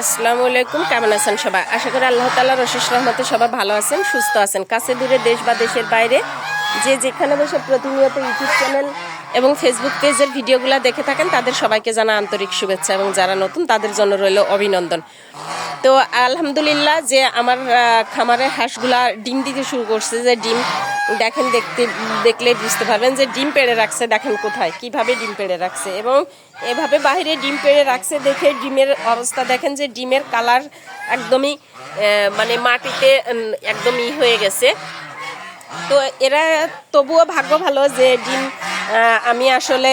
আসসালামু আলাইকুম, কেমন আছেন সবাই? আশা করি আল্লাহ তাল্লাহ রশিস রহমতে সবাই ভালো আছেন, সুস্থ আছেন। কাছে দূরে দেশ বা দেশের বাইরে যে যেখানে বসে প্রতিনিয়ত ইউটিউব চ্যানেল এবং ফেসবুক পেজের ভিডিওগুলো দেখে থাকেন, তাদের সবাইকে জানা আন্তরিক শুভেচ্ছা এবং যারা নতুন, তাদের জন্য রইল অভিনন্দন। তো আলহামদুলিল্লাহ যে আমার খামারের হাঁসগুলা ডিম দিতে শুরু করছে, যে ডিম দেখেন দেখতে, দেখলে বুঝতে পারবেন যে ডিম পেড়ে রাখছে, দেখেন কোথায়, কীভাবে ডিম পেড়ে রাখছে এবং এভাবে বাইরে ডিম পেড়ে রাখছে দেখে ডিমের অবস্থা দেখেন যে ডিমের কালার একদমই মানে মাটিতে একদমই হয়ে গেছে। তো এরা তবুও ভাগ্য ভালো যে ডিম আমি আসলে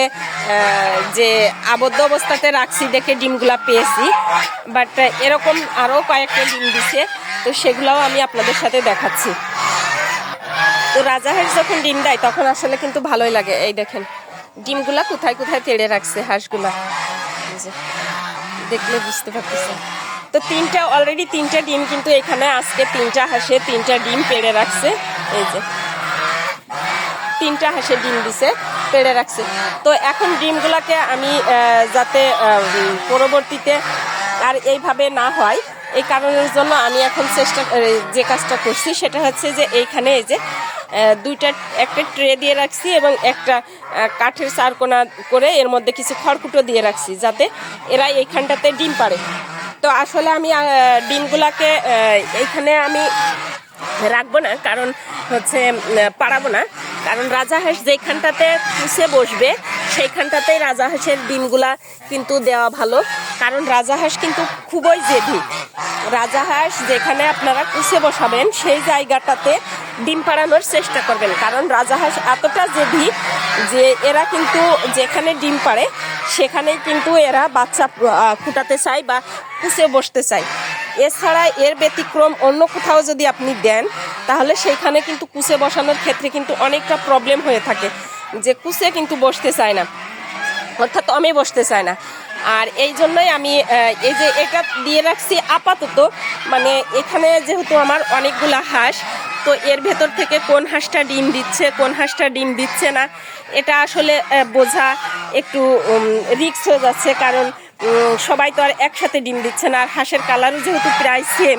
যে আবদ্ধ অবস্থাতে রাখছি দেখে ডিমগুলা পেয়েছি বাট এরকম আরও কয়েকটা ডিম দিছে, তো সেগুলোও আমি আপনাদের সাথে দেখাচ্ছি। তো রাজাহাঁস যখন ডিম দেয়, তখন আসলে কিন্তু ভালোই লাগে। এই দেখেন, ডিমগুলা কোথায় কোথায় তেড়ে রাখছে হাঁসগুলা। দেখলে বুঝতে পারতেছেন। তো তিনটা অলরেডি তিনটা ডিম কিন্তু এখানে আজকে তিনটা হাঁসে তিনটা ডিম পেড়ে রাখছে। এই যে, তিনটা হাঁসে ডিম দিছে। পেড়ে রাখছে। তো এখন ডিমগুলোকে আমি যাতে পরবর্তীতে আর এইভাবে না হয়, এই কারণের জন্য আমি এখন চেষ্টা যে কাজটা করছি সেটা হচ্ছে যে এইখানে এই যে দুইটা, একটা ট্রে দিয়ে রাখছি এবং একটা কাঠের চারকোনা করে এর মধ্যে কিছু খড়কুটো দিয়ে রাখছি যাতে এরা এইখানটাতে ডিম পারে তো আসলে আমি ডিমগুলাকে এইখানে আমি রাখব না, কারণ হচ্ছে পারাবো না। কারণ রাজাহাঁস যেখানটাতে পুষে বসবে, সেইখানটাতেই রাজা হাঁসের ডিমগুলা কিন্তু দেওয়া ভালো। কারণ রাজা হাঁস কিন্তু খুবই জেদি। রাজা হাঁস যেখানে আপনারা কুচে বসাবেন, সেই জায়গাটাতে ডিম পাড়ানোর চেষ্টা করবেন। কারণ রাজা হাঁস এতটা জেদি যে এরা কিন্তু যেখানে ডিম পাড়ে, সেখানেই কিন্তু এরা বাচ্চা ফুটাতে চায় বা কুচে বসতে চায়। এছাড়া এর ব্যতিক্রম অন্য কোথাও যদি আপনি দেন, তাহলে সেইখানে কিন্তু কুচে বসানোর ক্ষেত্রে কিন্তু অনেকটা প্রবলেম হয়ে থাকে যে কুচে কিন্তু বসতে চায় না। অর্থাৎ আমি বসতে চায় না। আর এই জন্যই আমি এই যে এটা দিয়ে রাখছি আপাতত মানে এখানে যেহেতু আমার অনেকগুলা হাঁস, তো এর ভেতর থেকে কোন হাঁসটা ডিম দিচ্ছে, কোন হাঁসটা ডিম দিচ্ছে না, এটা আসলে বোঝা একটু রিক্স হয়ে যাচ্ছে। কারণ সবাই তো আর একসাথে ডিম দিচ্ছে না, আর হাঁসের কালারও যেহেতু প্রায় সেম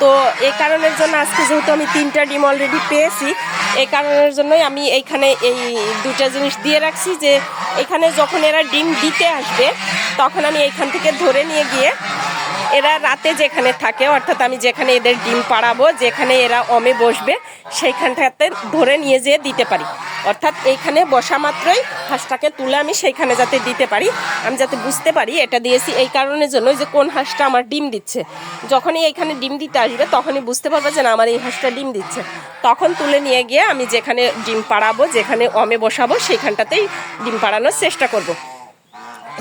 তো এই কারণের জন্য আজকে যেহেতু আমি তিনটা ডিম অলরেডি পেয়েছি এই কারণের জন্যই আমি এইখানে এই দুটা জিনিস দিয়ে রাখছি যে, এখানে যখন এরা ডিম দিতে আসবে, তখন আমি এইখান থেকে ধরে নিয়ে গিয়ে এরা রাতে যেখানে থাকে, অর্থাৎ আমি যেখানে এদের ডিম পাড়াবো, যেখানে এরা অমে বসবে, সেইখানটাতে ধরে নিয়ে যেয়ে দিতে পারি। অর্থাৎ এইখানে বসা মাত্রই হাঁসটাকে তুলে আমি সেইখানে যাতে দিতে পারি। আমি যাতে বুঝতে পারি, এটা দিয়েছি এই কারণের জন্য যে কোন হাঁসটা আমার ডিম দিচ্ছে। যখনই এইখানে ডিম দিতে আসবে, তখনই বুঝতে পারবে যে না, আমার এই হাঁসটা ডিম দিচ্ছে। তখন তুলে নিয়ে গিয়ে আমি যেখানে ডিম পাড়াবো, যেখানে অমে বসাবো, সেইখানটাতেই ডিম পাড়ানোর চেষ্টা করব।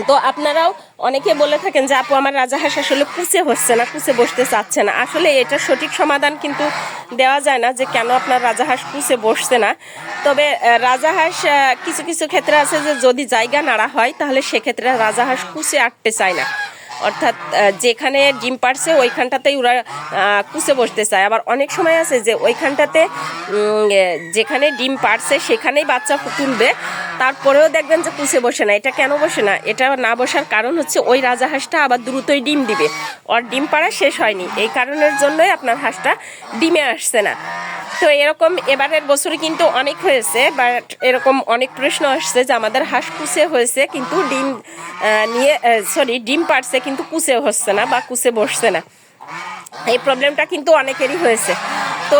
তো আপনারাও অনেকে বলে থাকেন যে, আপু, আমার রাজাহাঁস আসলে কুচে হচ্ছে না, কুচে বসতে চাচ্ছে না। আসলে এটা সঠিক সমাধান কিন্তু দেওয়া যায় না যে, কেন আপনার রাজাহাঁস কুচে বসছে না। তবে রাজা রাজাহাঁস কিছু কিছু ক্ষেত্রে আছে যে, যদি জায়গা নাড়া হয়, তাহলে সেক্ষেত্রে রাজাহাঁস কুচে আটতে চায় না। অর্থাৎ যেখানে ডিম পারছে ওইখানটাতেই ওরা কুচে বসতে চায়। আবার অনেক সময় আছে যে, ওইখানটাতে যেখানে ডিম পারছে সেখানেই বাচ্চা তুলবে। তারপরেও দেখবেন যে কুচে বসে না। এটা কেন বসে না? এটা না বসার কারণ হচ্ছে, ওই রাজা হাঁসটা আবার দ্রুতই ডিম দিবে। ওর ডিম পাড়া শেষ হয়নি। এই কারণের জন্যই আপনার হাঁসটা ডিমে আসছে না। তো এরকম এবারের বছরে কিন্তু অনেক হয়েছে বাট এরকম অনেক প্রশ্ন আসছে যে, আমাদের হাঁস কুচে হয়েছে, কিন্তু ডিম নিয়ে সরি ডিম পারছে কিন্তু কুচে হচ্ছে না বা কুচে বসছে না। এই প্রবলেমটা কিন্তু অনেকেরই হয়েছে। তো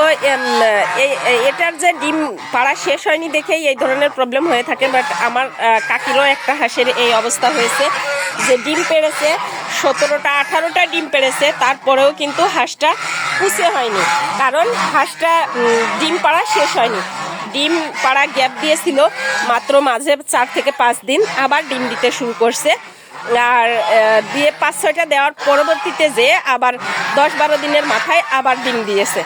এটার যে ডিম পাড়া শেষ হয়নি দেখেই এই ধরনের প্রবলেম হয়ে থাকে, বাট আমার কাকিরও একটা হাঁসের এই অবস্থা হয়েছে যে ডিম পেড়েছে, সতেরোটা, আঠারোটা ডিম পেড়েছে, তারপরেও কিন্তু হাঁসটা কুচে হয়নি। কারণ হাঁসটা ডিম পাড়া শেষ হয়নি। ডিম পাড়া গ্যাপ দিয়েছিল মাত্র মাঝে চার থেকে পাঁচ দিন, আবার ডিম দিতে শুরু করছে। আর দিয়ে পাঁচ ছয়টা দেওয়ার পরবর্তীতে যে আবার দশ বারো দিনের মাথায় আবার ডিম দিয়েছে।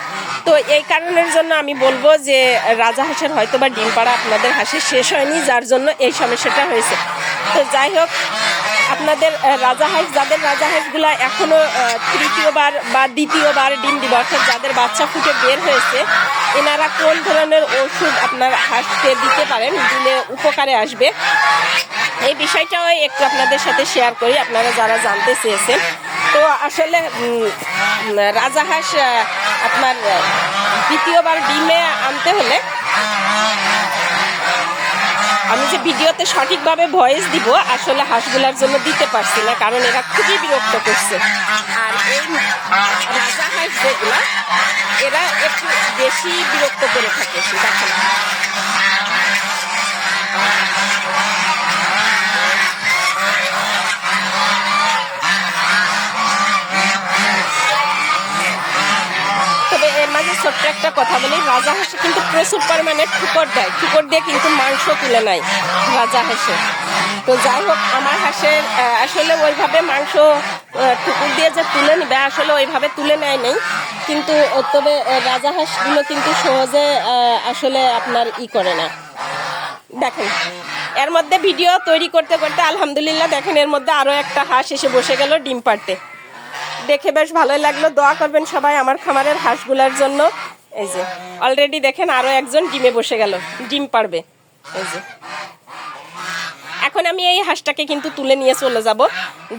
তো এই কারণের জন্য আমি বলব যে রাজাহাঁসের হয়তো বা ডিম পাড়া আপনাদের হাঁসের শেষ হয়নি, যার জন্য এই সমস্যাটা হয়েছে। তো যাই হোক, আপনাদের রাজা হাঁস, যাদের রাজাহাঁসগুলো এখনও এখনও তৃতীয়বার বা দ্বিতীয়বার ডিম দিব, অর্থাৎ যাদের বাচ্চা ফুটে বের হয়েছে, এনারা কোন ধরনের ওষুধ আপনার হাঁসকে দিতে পারেন, দিলে উপকারে আসবে? এই বিষয়টাও একটু আপনাদের সাথে শেয়ার করি, আপনারা যারা জানতে চেয়েছেন। তো আসলে রাজাহাঁস আপনার দ্বিতীয়বার ডিমে আনতে হলে আমি যে ভিডিওতে সঠিকভাবে ভয়েস দিব, আসলে হাঁসগুলার জন্য দিতে পারছি না, কারণ এরা খুবই বিরক্ত করছে। আর এই রাজা হাঁস যেগুলা, এরা একটু বেশি বিরক্ত করে থাকে, দেখেন তবে এর মাঝে ছোট্ট একটা কথা বলি, রাজা হাঁসে কিন্তু প্রচুর পরিমাণে ঠুকর দেয়। ঠুকর দিয়ে কিন্তু মাংস তুলে নেয় রাজা হাঁসে। তো যাই হোক, আমার হাঁসের আসলে ওইভাবে মাংস ঠুকুর দিয়ে যে তুলে নিবে, আসলে ওইভাবে তুলে নেয় নেই। কিন্তু তবে রাজা হাঁসগুলো কিন্তু সহজে আসলে আপনার ই করে না। দেখেন, এর মধ্যে ভিডিও তৈরি করতে করতে আলহামদুলিল্লাহ, দেখেন এর মধ্যে আরও একটা হাঁস এসে বসে গেল ডিম পাড়তে। দেখে বেশ ভালোই লাগল। দোয়া করবেন সবাই আমার খামারের হাঁসগুলার জন্য। এই যে অলরেডি দেখেন আরও একজন ডিমে বসে গেল। ডিম পারবে। এই যে। এখন আমি এই হাঁসটাকে কিন্তু তুলে নিয়ে চলে যাব।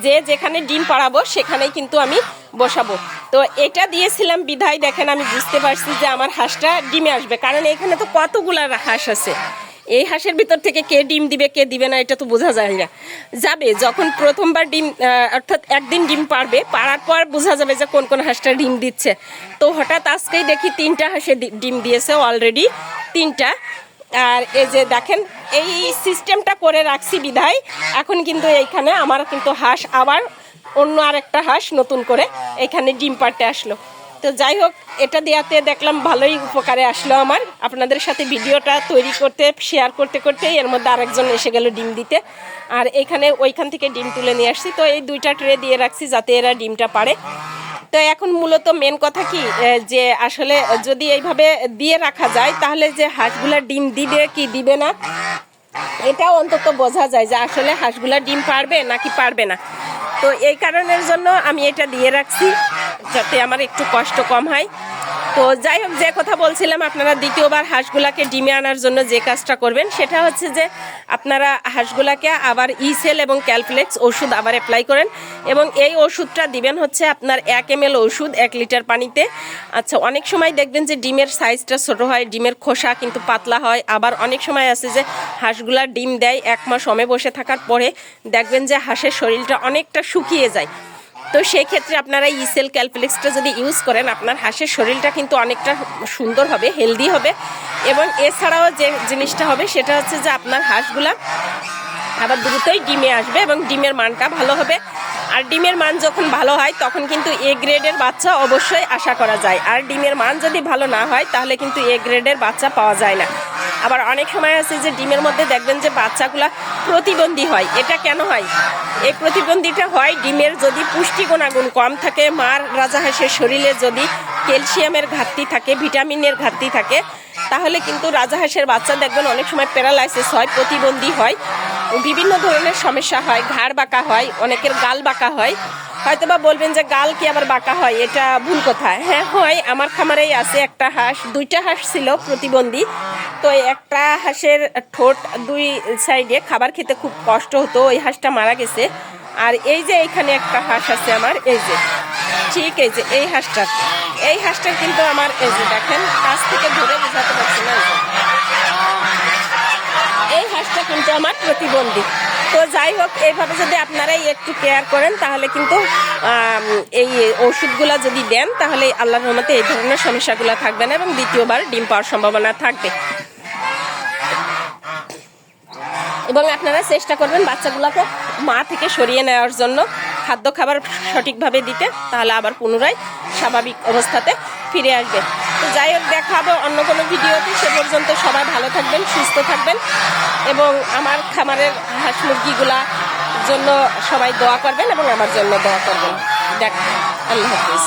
যে যেখানে ডিম পাড়াবো, সেখানেই কিন্তু আমি বসাবো। তো এটা দিয়েছিলাম বিধায়, দেখেন আমি বুঝতে পারছি যে আমার হাঁসটা ডিমে আসবে। কারণ এখানে তো কতগুলা হাঁস আছে। এই হাঁসের ভিতর থেকে কে ডিম দিবে, কে দিবে না, এটা তো বোঝা যায় না। যাবে, যখন প্রথমবার ডিম অর্থাৎ একদিন ডিম পারবে পাড়ার পর বোঝা যাবে যে কোন কোন হাঁসটা ডিম দিচ্ছে। তো হঠাৎ আজকেই দেখি তিনটা হাঁসে ডিম দিয়েছে অলরেডি তিনটা। আর এই যে দেখেন, এই সিস্টেমটা করে রাখছি বিধায়, এখন কিন্তু এইখানে আমার কিন্তু হাঁস আবার অন্য আরেকটা হাঁস নতুন করে এখানে ডিম পাড়তে আসলো। তো যাই হোক, এটা দেওয়াতে দেখলাম ভালোই উপকারে আসলো আমার। আপনাদের সাথে ভিডিওটা তৈরি করতে শেয়ার করতে করতে এর মধ্যে আরেকজন এসে গেল ডিম দিতে। আর এখানে ওইখান থেকে ডিম তুলে নিয়ে আসছি। তো এই দুইটা ট্রে দিয়ে রাখছি যাতে এরা ডিমটা পারে। তো এখন মূলত মেন কথা কি যে আসলে যদি এইভাবে দিয়ে রাখা যায়, তাহলে যে হাঁসগুলা ডিম দিবে কি দিবে না এটা অন্তত বোঝা যায় যে আসলে হাঁসগুলা ডিম পারবে নাকি পারবে না। তো এই কারণের জন্য আমি এটা দিয়ে রাখছি। যাতে আমার একটু কষ্ট কম হয়। তো যাই হোক, যে কথা বলছিলাম, আপনারা দ্বিতীয়বার হাঁসগুলাকে ডিমে আনার জন্য যে কাজটা করবেন, সেটা হচ্ছে যে আপনারা হাঁসগুলাকে আবার ইসেল এবং ক্যালপ্লেক্স ওষুধ আবার অ্যাপ্লাই করেন এবং এই ওষুধটা দিবেন হচ্ছে আপনার এক এম ওষুধ এক লিটার পানিতে। আচ্ছা অনেক সময় দেখবেন যে ডিমের সাইজটা ছোট হয়, ডিমের খোসা কিন্তু পাতলা হয়। আবার অনেক সময় আছে যে হাঁসগুলা ডিম দেয়, এক মাস সময় বসে থাকার পরে দেখবেন যে হাঁসের শরীরটা অনেকটা শুকিয়ে যায়। তো সেই ক্ষেত্রে আপনারা ইসেল ক্যালপ্লেক্সটা যদি ইউজ করেন, আপনার হাঁসের শরীরটা কিন্তু অনেকটা সুন্দর হবে হেলদি হবে। এবং এছাড়াও যে জিনিসটা হবে, সেটা হচ্ছে যে আপনার হাঁসগুলা আবার দ্রুতই ডিমে আসবে এবং ডিমের মানটা ভালো হবে। আর ডিমের মান যখন ভালো হয়, তখন কিন্তু এ গ্রেডের বাচ্চা অবশ্যই আশা করা যায়। আর ডিমের মান যদি ভালো না হয়, তাহলে কিন্তু এ গ্রেডের বাচ্চা পাওয়া যায় না। আবার অনেক সময় আছে যে, ডিমের মধ্যে দেখবেন যে, বাচ্চাগুলা প্রতিবন্ধী হয়। এটা কেন হয়? এই প্রতিবন্ধীটা হয়, ডিমের যদি পুষ্টি গুণাগুণ কম থাকে, মার রাজা রাজাহাঁসের শরীরে যদি ক্যালসিয়ামের ঘাটতি থাকে, ভিটামিনের ঘাটতি থাকে, তাহলে কিন্তু রাজা রাজাহাঁসের বাচ্চা দেখবেন অনেক সময় প্যারালাইসিস হয়, প্রতিবন্ধী হয়। বিভিন্ন ধরনের সমস্যা হয়, ঘাড় বাঁকা হয়, অনেকের গাল বাঁকা হয়। হয়তো বা বলবেন যে গাল কি আবার বাঁকা হয়, এটা ভুল কথা। হ্যাঁ হয়, আমার খামারেই আছে একটা হাঁস, দুইটা হাঁস ছিল প্রতিবন্ধী। তো একটা হাঁসের ঠোঁট দুই সাইডে খাবার খেতে খুব কষ্ট হতো, ওই হাঁসটা মারা গেছে। আর এই যে এখানে একটা হাঁস আছে আমার, এই যে, ঠিক এই যে, এই হাঁসটা এই হাঁসটা কিন্তু আমার, এই যে দেখেন, কাছ থেকে ধরে বোঝাতে পারছি না। এই। হাঁসটা কিন্তু আমার প্রতিবন্ধী তো যাই হোক এইভাবে যদি আপনারাই একটু কেয়ার করেন, তাহলে কিন্তু এই ওষুধগুলো যদি দেন, তাহলে আল্লাহর রহমতে এই ধরনের সমস্যাগুলো থাকবে না এবং দ্বিতীয়বার ডিম পাওয়ার সম্ভাবনা থাকবে এবং আপনারা চেষ্টা করবেন বাচ্চাগুলোকে মা থেকে সরিয়ে নেওয়ার জন্য খাদ্য খাবার সঠিকভাবে দিতে, তাহলে আবার পুনরায় স্বাভাবিক অবস্থাতে ফিরে আসবে তো যাই হোক, দেখা হবে অন্য কোনো ভিডিওতে। সে পর্যন্ত সবাই ভালো থাকবেন, সুস্থ থাকবেন এবং আমার খামারের হাঁস মুরগিগুলা জন্য সবাই দোয়া করবেন এবং আমার জন্য দোয়া করবেন। দেখ, আল্লাহ হাফিজ।